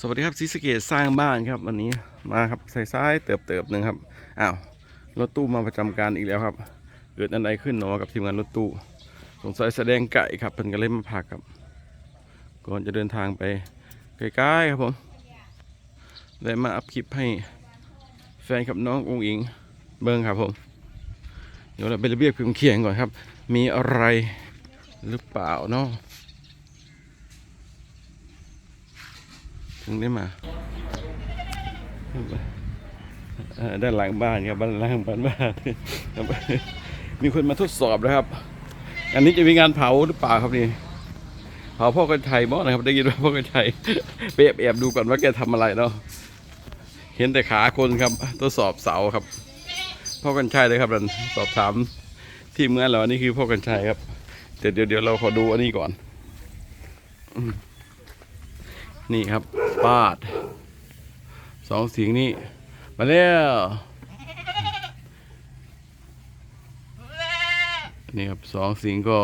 สวัสดีครับซีสเกตสร้างบ้านครับวันนี้มาครับใส่ซ้ายเติบเติบหนึ่งครับอ้าวรถตู้มาประจำการอีกแล้วครับ เกิดอันใดขึ้นเนาะกับทีมงานรถตู้สงสัยแสดงไก่ครับเพิ่นก็เลยมาพักครับ ก่อนจะเดินทางไปใกล้ๆครับผมได้มาอัพคลิปให้แฟนกับน้ององอิงเบิ้งครับผมเดี๋ยวเราไประเบียบพิมเขียงก่อนครับ มีอะไรหรือเปล่าเนาะึงได้มาด้านหลังบ้านครับบ้านหลังบ้านบ้านมีคนมาทดสอบนะครับ อันนี้จะมีงานเผาหรือเปล่าครับนี่เผาพ่อกันชัยบ่นะครับ ได้ยินว่าพ่อกันชัยไปแอบแอบดูก่อนว่าแกทำอะไรเนาะเห็นแต่ขาคนครับทดสอบเสาครับ พ่อกันชัยเลยครับนั่นสอบถามทีมงานเราอันนี้คือพ่อกันชัยครับแต่เดี๋ยวเดี๋ยวเราขอดูอันนี้ก่อนนี่ครับ ปาดสองเสียงนี่มาแล้วนี่ครับสองเสียงก็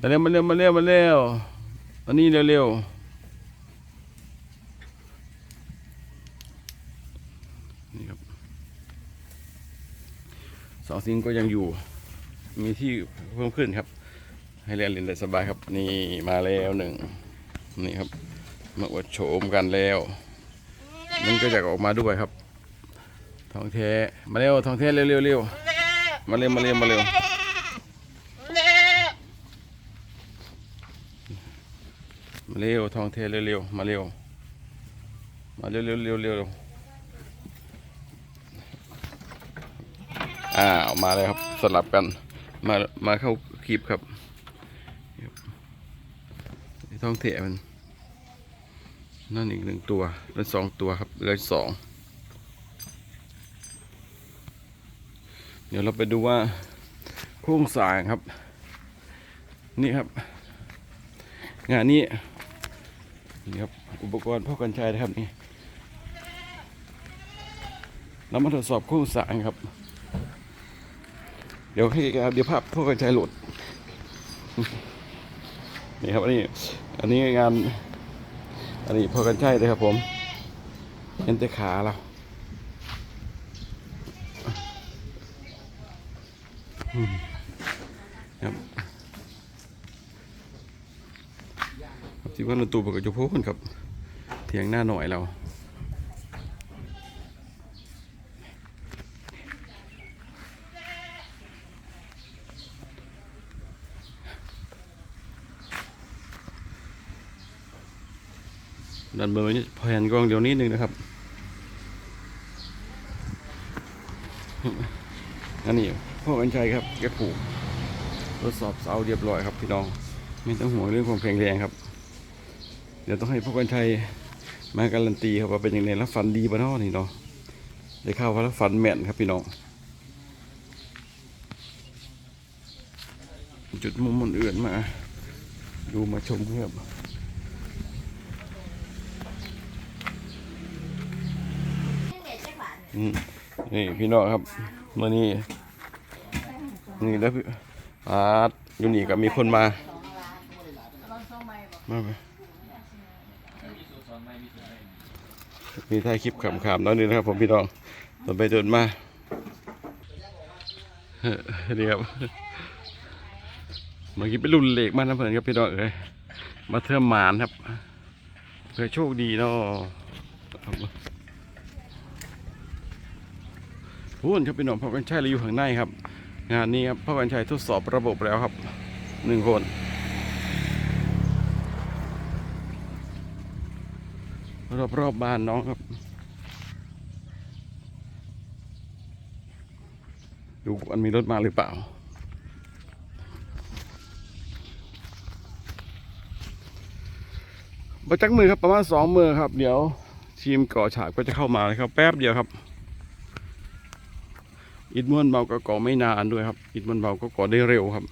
มาเร็วมาเร็วมาเร็วมาเร็วอันนี้เร็วเร็วๆนี่ครับสองซิงก็ยังอยู่ มีที่เพิ่มขึ้นครับ ให้เรียนเรียนได้สบายครับ นี่มาแล้วหนึ่งนี่ครับมาอวดโฉมกันแล้ว มันก็อยากออกมาด้วยครับทองแท้มาเร็วทองแท้เร็วเร็วเร็วมาเร็วมาเร็วมาเร็วมาเร็วทองแท้เร็วเร็วมาเร็วมาเร็วเร็วเร็วเร็วอ้าวมาเลยครับสลับกันมามาเข้าคลิปครับ ท้องเถะมันนั่นอีกหนึ่งตัวเป็นสองตัวครับเลยสองเดี๋ยวเราไปดูว่าโครงสางครับ นี่ครับ งานนี้นี่ครับอุปกรณ์พ่อกันชัยนะครับนี่เรามาทดสอบโครงสางครับ เดี๋ยวให้เดี๋ยวภาพพวกกันช้โหลดนี่ครับอันนี้ อันนี้งานอันนี้พอกันใช่เลยครับผมเห็นแต่ขาเราครับที่ว่ารถตู้ปกติจะพูดครับเถียงหน้าหน่อยเรา ดันเบอร์นี้แผนกองเดี๋ยวนิดนึงนะครับ อันนี้พ่อกันชัยครับแกผูกทดสอบเสาเรียบร้อยครับพี่น้อง ไม่ต้องห่วงเรื่องความแข็งแรงครับ เดี๋ยวต้องให้พ่อกันชัยมาการันตีครับว่าเป็นยังไงแล้วฟันดีปะเนาะนี่เนาะได้ข่าวว่าแล้วฟันแม่นครับพี่น้อง จุดมุมมันเอื่นมา ดูมาชมครับ นี่พี่น้องครับมื่อนี้นี่แล้วพี่อาร์ตอยู่นี่ก็มีคนมามาไหมมีถ่ายคลิปขำๆแล้วนี่นะครับ ผมพี่น้องต่อไปเดินมาเฮ้อนี่ครับเมื่อกี้เป็นรุ่นเหล็กมานะเพื่อนครับพี่น้องเอ้ยมาเทิมหมานครับเพื่อโชคดีเนาะครับ พูดครับพี่น้องพ่อกันชัยเราอยู่ข้างในครับ งานนี้ครับพ่อกันชัยทดสอบระบบแล้วครับหนึ่งคนรอบรอบๆบ้านน้องครับ ดูอันมีรถมาหรือเปล่า ประจักมือครับประมาณสองมือครับ เดี๋ยวทีมก่อฉากก็จะเข้ามาเลยครับ แป๊บเดียวครับ อิฐม้วนเบาก็ก่อไม่นานด้วยครับ อิฐม้วนเบาก็ก่อได้เร็วครับ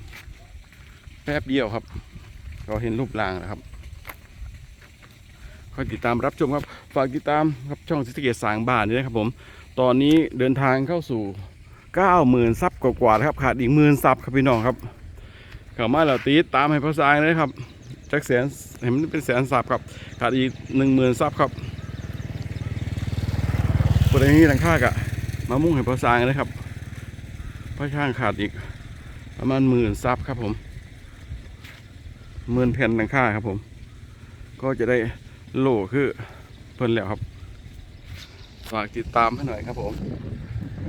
แป๊บเดียวครับ เราเห็นรูปร่างนะครับคอยติดตามรับชมครับ ฝากติดตามครับช่องสิสเกตสางบ้านนี่นะครับผม ตอนนี้เดินทางเข้าสู่เก้าหมื่นซับกว่าๆนะครับ ขาดอีกหมื่นซับครับพี่น้องครับเข้ามาแล้วตีตามให้ภาษาเลยครับจักแสนเห็นมันเป็นแสนซับครับ ขาดอีกหนึ่งหมื่นซับครับประเด็นนี้หลังคากะมามุ่งให้พอสร้างนะครับ เพราะช่างขาดอีก ประมาณหมื่นซับครับผมหมื่นแผ่นหลังค่าครับผม ก็จะได้โหลคือเพิ่นแล้วครับฝากติดตามให้หน่อยครับผม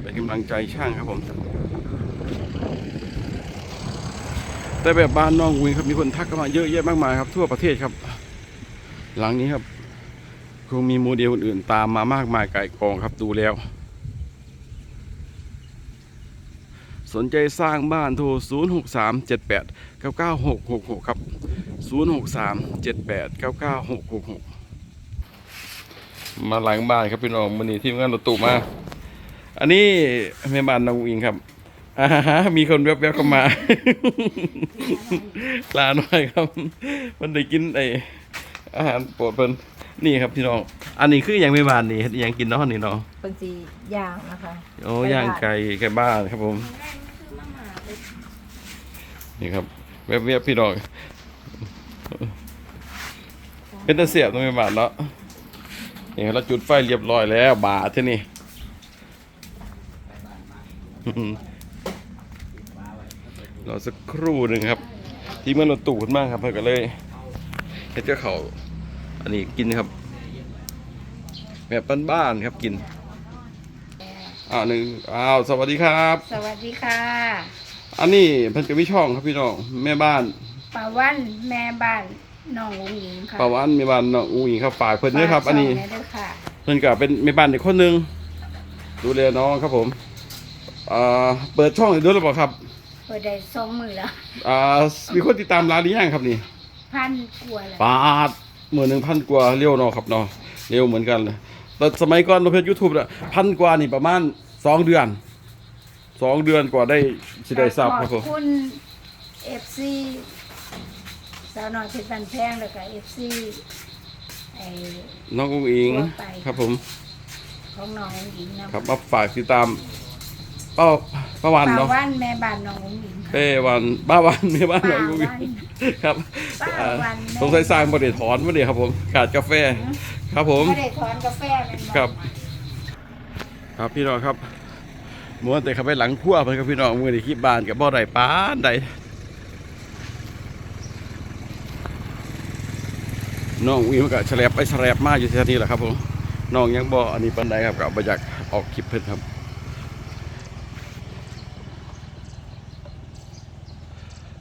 เป็นกำลังใจช่างครับผม แต่แบบบ้านน้องวิงครับมีคนทักเข้ามาเยอะแยะมากมายครับ ทั่วประเทศครับ หลังนี้ครับ คงมีโมเดลอื่นๆตามมามากมายไก่กองครับดูแล้ว สนใจสร้างบ้านโทร 0 6 3 7 8 9 9 6 6 6 ครับ 0 6 3 7 8 9 9 6 6 6 มาหลังบ้านครับพี่น้องมันนี้ที่งานรถตู้มา อันนี้แม่บ้านน้องอิงครับอ่าฮะมีคนแวบๆเข้ามา ลาหน่อยครับ มันได้กินไออาหารโปรดเพิ่นนี่ครับพี่น้อง อันนี้คืออย่างแม่บ้านนี่เฮ็ดอหยังกินเนาะนี่เนาะเป็นสีย่างนะคะโอ้ย่างไก่ไก่บ้านครับผม นี่ครับแวบๆพี่น้องเป็นตะเสียบตรงแม่บานเนาะนี่เราจุดไฟเรียบร้อยแล้วบาทที่นี่รอสักครู่หนึ่งครับ ที่เมื่อเราตู่ขึ้นมากครับเพื่อนก็เลยเฮ็ดเจ้าเขาอันนี้กินครับ แบบบ้านๆครับกินอ้าวหนึ่งอ้าวสวัสดีครับ สวัสดีค่ะ อันนี้เพิ่นก็มีช่องครับพี่น้องแม่บ้านป้าวันแม่บ้านน้องหญิงค่ะป้าวันแม่บ้านน้องอูหญิงครับฝากเพิ่นด้วยครับ อันนี้ฝากช่งไว้ด้วยค่ะเพิ่นก็เป็นแม่บ้านอีกคนหนึงดูแลน้องครับผมอ่าเปิดช่องให้ด้วยหรือเปล่าครับเปิดได้สองมือแล้วอ่ามีคนติดตามร้านหรือยังครับนี่พันกลัวาแล้วปาดหมื่นหนึ่งพันกว่าเร็วเนาะครับเนาะเร็วเหมือนกันเลยแต่สมัยก่อนเราเพจยูทูบอะพันกว่านี่ประมาณสองเดือน สองเดือนกว่าได้สิได้ทราบครับขผอบมคุณเอฟซีสาวน้อยเพชรบันแพงแล้วก็เอฟซีไอน้องอุ้งอิงทั่วไป ครับผม ของน้องหญิงนะครับ มาฝากติดตาม เป้าป้าวันป้าเนาะวันแม่บ้านน้องหญิงค่ะเป้วันป้าวันแม่บ้านน้องอุ้งอิงป้าวันครับป้าอ่าวันแม่ สงสัยสร้างบริถอนบ่เดีครับผมขาดกาแฟ ครับผม ไม่ได้ถอนกาแฟเป็นครับ ครับพี่น้องครับ มัวแต่เข้าไปหลังครัวเพิ่นครับพี่น้องมือนี่ขี้บานกับบ่อใดปานใดน้องวิมนก็แฉลบไปแฉลบมาอยู่ที่นี่แหละครับผมน้องยังบ่ออันนี้ปานใดครับก็บ่อยากออกคลิปเพิ่นครับ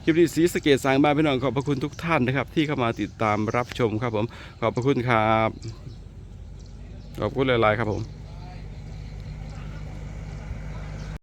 คลิปนี้สีสเกตสางบ้านพี่น้องขอบพระคุณทุกท่านนะครับ ที่เข้ามาติดตามรับชมครับผม ขอบพระคุณครับ ขอบคุณหลายๆครับผม